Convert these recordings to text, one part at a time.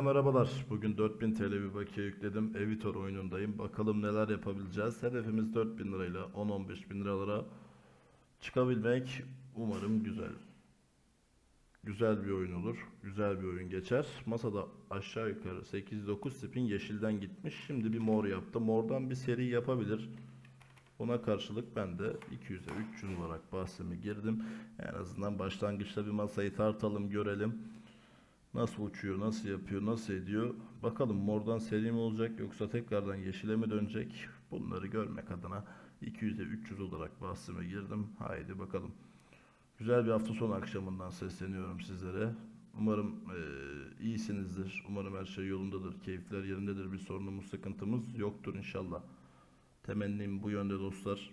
Merhabalar. Bugün 4000 TL bir bakiye yükledim. Evitor oyunundayım. Bakalım neler yapabileceğiz. Hedefimiz 4000 lirayla 10-15 bin liralara çıkabilmek. Umarım güzel. Güzel bir oyun olur. Güzel bir oyun geçer. Masada aşağı yukarı 8-9 spin yeşilden gitmiş. Şimdi bir mor yaptı. Mordan bir seri yapabilir. Buna karşılık ben de 200'e 300 olarak bahsimi girdim. En azından başlangıçta bir masayı tartalım görelim. Nasıl uçuyor, nasıl yapıyor, nasıl ediyor. Bakalım mordan seri mi olacak yoksa tekrardan yeşile mi dönecek? Bunları görmek adına 200'e 300 olarak bahsime girdim. Haydi bakalım. Güzel bir hafta sonu akşamından sesleniyorum sizlere. Umarım eee, iyisinizdir. Umarım her şey yolundadır. Keyifler yerindedir. Bir sorunumuz, sıkıntımız yoktur inşallah. Temennim bu yönde dostlar.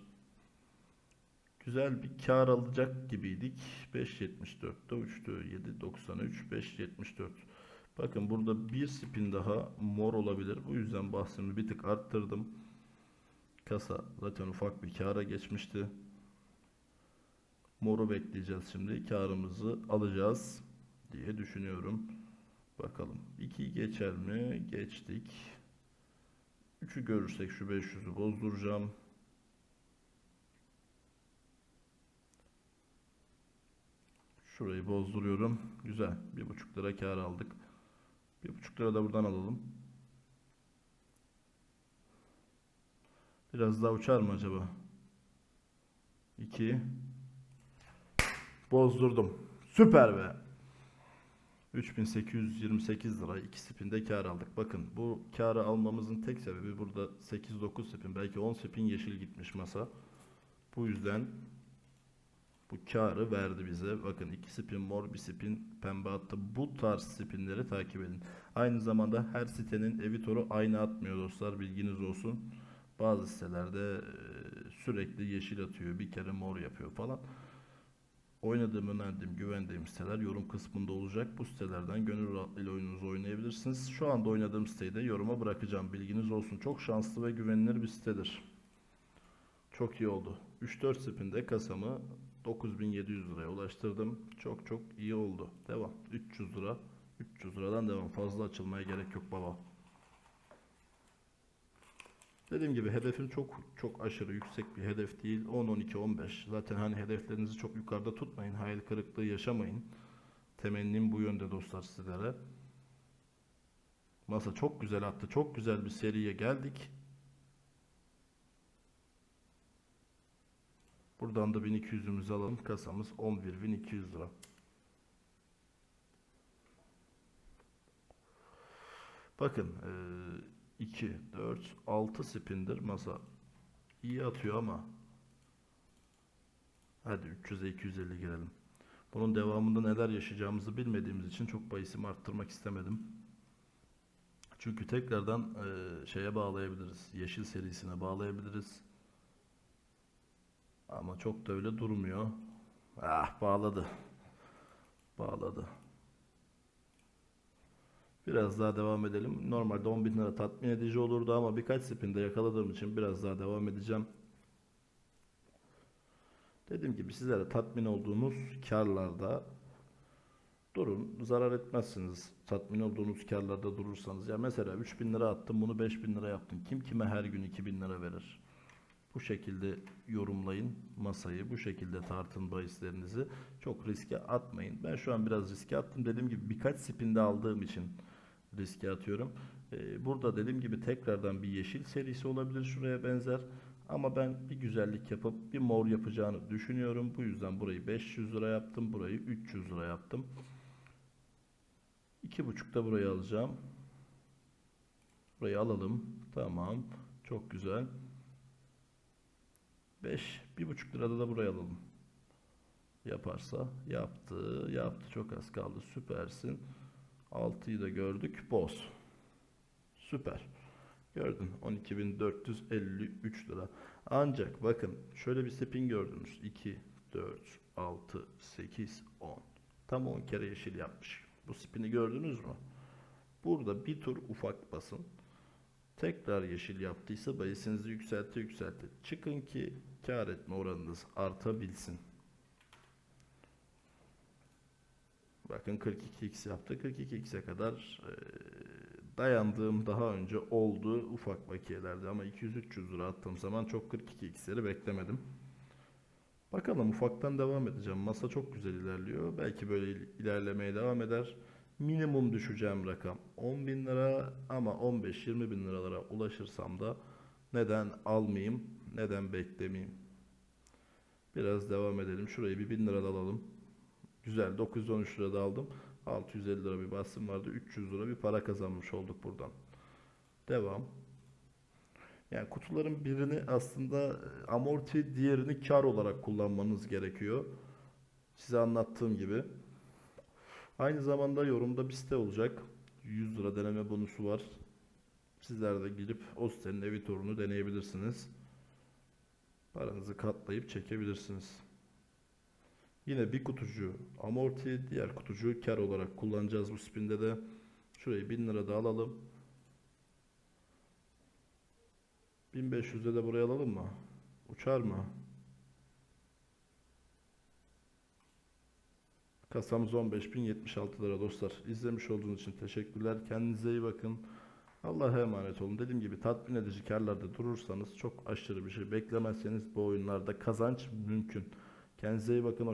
Güzel bir kar alacak gibiydik. 5.74'te uçtu. 7.93, 5.74. Bakın burada bir spin daha mor olabilir. Bu yüzden bahsimi bir tık arttırdım. Kasa zaten ufak bir kara geçmişti. Moru bekleyeceğiz şimdi. Karımızı alacağız diye düşünüyorum. Bakalım. 2'yi geçer mi? Geçtik. 3'ü görürsek şu 500'ü bozduracağım. Şurayı bozduruyorum. Güzel. Bir buçuk lira kar aldık. Bir buçuk lira da buradan alalım. Biraz daha uçar mı acaba? 2 Bozdurdum. Süper be. 3828 lira 2 spinde kar aldık. Bakın bu karı almamızın tek sebebi burada 8-9 spin belki 10 spin yeşil gitmiş masa. Bu yüzden bu karı verdi bize. Bakın iki spin mor bir spin pembe attı. Bu tarz spinleri takip edin. Aynı zamanda her sitenin evitoru aynı atmıyor dostlar. Bilginiz olsun. Bazı sitelerde e, sürekli yeşil atıyor. Bir kere mor yapıyor falan. Oynadığım, önerdiğim, güvendiğim siteler yorum kısmında olacak. Bu sitelerden gönül rahatlığıyla oyununuzu oynayabilirsiniz. Şu anda oynadığım siteyi de yoruma bırakacağım. Bilginiz olsun. Çok şanslı ve güvenilir bir sitedir. Çok iyi oldu. 3-4 spinde kasamı 9700 liraya ulaştırdım. Çok çok iyi oldu. Devam. 300 lira. 300 liradan devam. Fazla açılmaya gerek yok baba. Dediğim gibi hedefim çok çok aşırı yüksek bir hedef değil. 10, 12, 15. Zaten hani hedeflerinizi çok yukarıda tutmayın. Hayal kırıklığı yaşamayın. Temennim bu yönde dostlar sizlere. Masa çok güzel attı. Çok güzel bir seriye geldik. Buradan da 1200'ümüzü alalım. Kasamız 11.200 lira. Bakın eee, 2, 4, 6 spindir masa. İyi atıyor ama hadi 300'e 250 girelim. Bunun devamında neler yaşayacağımızı bilmediğimiz için çok bahisimi arttırmak istemedim. Çünkü tekrardan eee, şeye bağlayabiliriz. Yeşil serisine bağlayabiliriz. Ama çok da öyle durmuyor. Ah bağladı. Bağladı. Biraz daha devam edelim. Normalde 10 bin lira tatmin edici olurdu ama birkaç spinde yakaladığım için biraz daha devam edeceğim. Dediğim gibi sizlere tatmin olduğunuz karlarda durun. Zarar etmezsiniz. Tatmin olduğunuz karlarda durursanız. Ya mesela 3000 lira attım bunu 5000 lira yaptım. Kim kime her gün 2000 lira verir? Bu şekilde yorumlayın masayı. Bu şekilde tartın bahislerinizi. Çok riske atmayın. Ben şu an biraz riske attım. Dediğim gibi birkaç spinde aldığım için riske atıyorum. Ee, burada dediğim gibi tekrardan bir yeşil serisi olabilir şuraya benzer. Ama ben bir güzellik yapıp bir mor yapacağını düşünüyorum. Bu yüzden burayı 500 lira yaptım. Burayı 300 lira yaptım. 2,5 da burayı alacağım. Burayı alalım. Tamam. Çok güzel. 5, bir buçuk lirada da buraya alalım. Yaparsa yaptı, yaptı çok az kaldı. Süpersin. 6'yı da gördük. Boz. Süper. Gördün 12.453 lira. Ancak bakın şöyle bir spin gördünüz. 2, 4, 6, 8, 10. Tam 10 kere yeşil yapmış. Bu spini gördünüz mü? Burada bir tur ufak basın. Tekrar yeşil yaptıysa bayisinizi yükseltti yükseltti. Çıkın ki kar etme oranınız artabilsin. Bakın 42x yaptı. 42x'e kadar e, dayandığım daha önce oldu ufak bakiyelerdi ama 200-300 lira attığım zaman çok 42x'leri beklemedim. Bakalım ufaktan devam edeceğim. Masa çok güzel ilerliyor. Belki böyle il- ilerlemeye devam eder. Minimum düşeceğim rakam 10 bin lira ama 15-20 bin liralara ulaşırsam da neden almayayım, neden beklemeyeyim. Biraz devam edelim. Şurayı bir 1000 lirada alalım. Güzel 913 lirada aldım. 650 lira bir basım vardı. 300 lira bir para kazanmış olduk buradan. Devam. Yani kutuların birini aslında e, amorti, diğerini kar olarak kullanmanız gerekiyor. Size anlattığım gibi. Aynı zamanda yorumda bir site olacak. 100 lira deneme bonusu var. Sizler de girip o sitenin evi turunu deneyebilirsiniz. Paranızı katlayıp çekebilirsiniz. Yine bir kutucu amorti, diğer kutucuğu kar olarak kullanacağız bu spinde de. Şurayı 1000 lira da alalım. 1500'de de buraya alalım mı? Uçar mı? Kasamız 15.076 lira dostlar. İzlemiş olduğunuz için teşekkürler. Kendinize iyi bakın. Allah'a emanet olun. Dediğim gibi tatmin edici karlarda durursanız çok aşırı bir şey beklemezseniz bu oyunlarda kazanç mümkün. Kendinize iyi bakın.